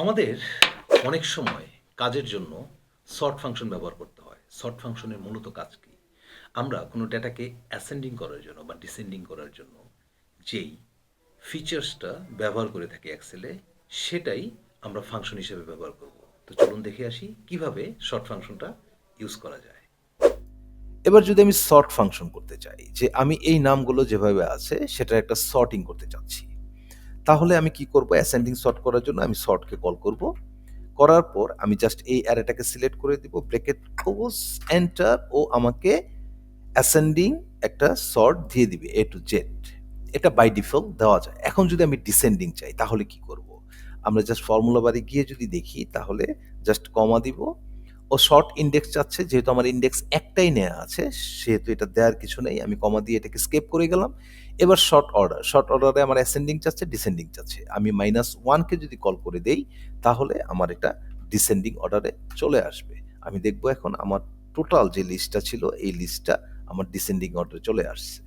আমাদের অনেক সময় কাজের জন্য শর্ট ফাংশন ব্যবহার করতে হয়। শর্ট ফাংশনের মূলত কাজ কি? আমরা কোনো ডেটাকে অ্যাসেন্ডিং করার জন্য বা ডিসেন্ডিং করার জন্য যেই ফিচার্সটা ব্যবহার করে থাকি অ্যাক্সেলে সেটাই আমরা ফাংশন হিসেবে ব্যবহার করব। তো চলুন দেখে আসি কীভাবে শর্ট ফাংশনটা ইউজ করা যায়। এবার যদি আমি শর্ট ফাংশন করতে চাই, যে আমি এই নামগুলো যেভাবে আছে সেটা একটা সর্টিং করতে চাচ্ছি। তাহলে আমি কি করব? অ্যাসেন্ডিং সর্ট করার জন্য আমি সর্টকে কল করব। করার পর আমি জাস্ট এই অ্যারেটাকে সিলেক্ট করে দিব ব্রেকেট ক্লোজ এন্টার ও আমাকে অ্যাসেন্ডিং একটা সর্ট দিয়ে দিবে এ টু জেড এটা বাই ডিফল্ট দেওয়া যায়। এখন যদি আমি ডিসেন্ডিং চাই, তাহলে কি করব? আমরা জাস্ট ফর্মুলা বারে গিয়ে যদি দেখি, তাহলে জাস্ট কমা দিব। ও শর্ট ইন্ডেক্স চাচ্ছে, যেহেতু আমার ইন্ডেক্স একটাই নেওয়া আছে, সেহেতু এটা দেওয়ার কিছু নেই, আমি কমা দিয়ে এটাকে স্কেপ করে গেলাম। এবার শর্ট অর্ডার শর্ট অর্ডারে আমার অ্যাসেন্ডিং চাচ্ছে ডিসেন্ডিং চাচ্ছে। আমি মাইনাস ওয়ানকে যদি কল করে দেই, তাহলে আমার এটা ডিসেন্ডিং অর্ডারে চলে আসবে। আমি দেখব এখন আমার টোটাল যে লিস্টটা ছিল, এই লিস্টটা আমার ডিসেন্ডিং অর্ডারে চলে আসছে।